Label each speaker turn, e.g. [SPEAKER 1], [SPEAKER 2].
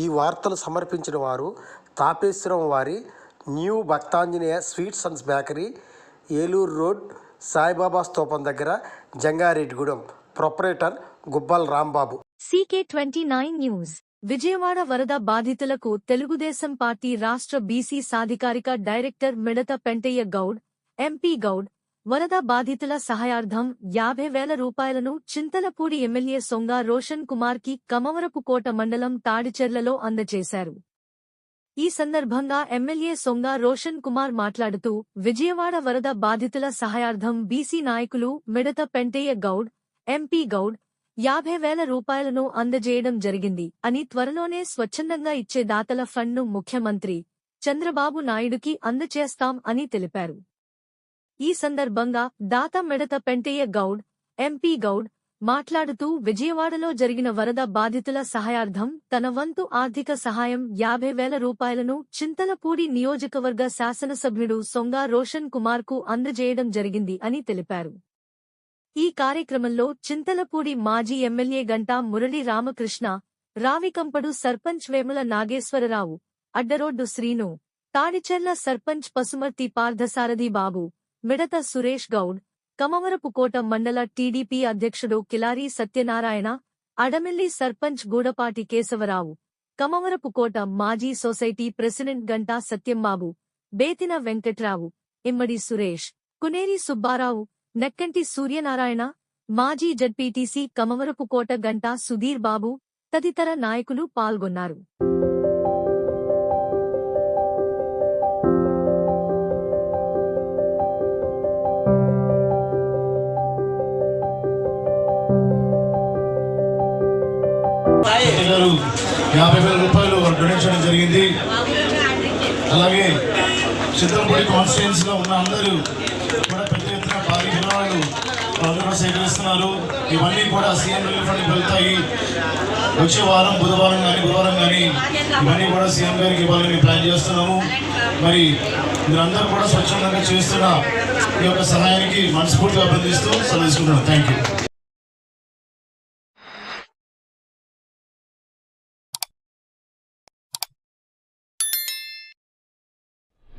[SPEAKER 1] ఈ వార్తలు సమర్పించిన వారు తాపేశ్వరం వారి new Bhaktanjaneya sweets and bakery Eluru road Saibaba స్తూపం దగ్గర Jangareddygudem. Proprietor Gubbal Rambabu.
[SPEAKER 2] CK twenty nine news. Vijayawada వరద బాధితులకు తెలుగుదేశం పార్టీ రాష్ట్ర బీసీ సాధికారిక డైరెక్టర్ మిడత పెంటయ్య గౌడ్ ఎంపీ గౌడ్ వరద బాధితుల సహాయార్థం యాభై వేల రూపాయలను చింతలపూడి ఎమ్మెల్యే సొంగ రోషన్ కుమార్కి కమవరపుకోట మండలం తాడిచెర్లలో అందజేశారు. ఈ సందర్భంగా ఎమ్మెల్యే సొంగ రోషన్ కుమార్ మాట్లాడుతూ విజయవాడ వరద బాధితుల సహాయార్థం బీసీ నాయకులు మిడత పెంటయ్య గౌడ్ ఎంపీ గౌడ్ యాభై వేల రూపాయలను అందజేయడం జరిగింది అని త్వరలోనే స్వచ్ఛందంగా ఇచ్చే దాతల ఫండ్ను ముఖ్యమంత్రి చంద్రబాబు నాయుడుకి అందచేస్తాం అని తెలిపారు. ఈ సందర్భంగా దాత మిడత పెంటయ్య గౌడ్ ఎంపీ గౌడ్ మాట్లాడుతూ విజయవాడలో జరిగిన వరద బాధితుల సహాయార్థం తన వంతు ఆర్థిక సహాయం యాభై వేల రూపాయలను చింతలపూడి నియోజకవర్గ శాసనసభ్యుడు సొంగా రోషన్ కుమార్కు అందజేయడం జరిగింది అని తెలిపారు. ఈ కార్యక్రమంలో చింతలపూడి మాజీ ఎమ్మెల్యే గంటా మురళి రామకృష్ణ రావికంపడు సర్పంచ్ వేముల నాగేశ్వరరావు అడ్డరోడ్డు శ్రీను తాడిచెర్ల సర్పంచ్ పసుమర్తి పార్థసారథి బాబు మిడత సురేష్ గౌడ్ కమవరపుకోట మండల టీడీపీ అధ్యక్షుడు కిలారి సత్యనారాయణ అడమిల్లి సర్పంచ్ గూడపాటి కేశవరావు కమవరపుకోట మాజీ సొసైటీ ప్రెసిడెంట్ గంటా సత్యంబాబు బేతిన వెంకట్రావు ఇమ్మడి సురేష్ కునేరి సుబ్బారావు నెక్కంటి సూర్యనారాయణ మాజీ జడ్పీటీసీ కమవరపుకోట గంటా సుధీర్ బాబు తదితర నాయకులు పాల్గొన్నారు.
[SPEAKER 3] గారు యాభై వేల రూపాయలు డొనేషన్ జరిగింది. అలాగే చిత్రంపూడి కాన్స్టిట్యున్సీ లో ఉన్న అందరూ కూడా పెద్ద ఎత్తున భారీ విరాళాలు అందరూ సేకరిస్తున్నారు. ఇవన్నీ కూడా సీఎం రిలీఫ్ ఫండ్కి వెళ్తాయి. వచ్చే వారం బుధవారం కానీ గురువారం కానీ ఇవన్నీ కూడా సీఎం గారికి ఇవ్వాలని ప్లాన్ చేస్తున్నాము. మరి మీరందరూ కూడా స్వచ్ఛందంగా చేస్తున్న ఈ యొక్క సహాయానికి మనస్ఫూర్తిగా అభినందిస్తూ సెలవుకుంటున్నాను థ్యాంక్ యూ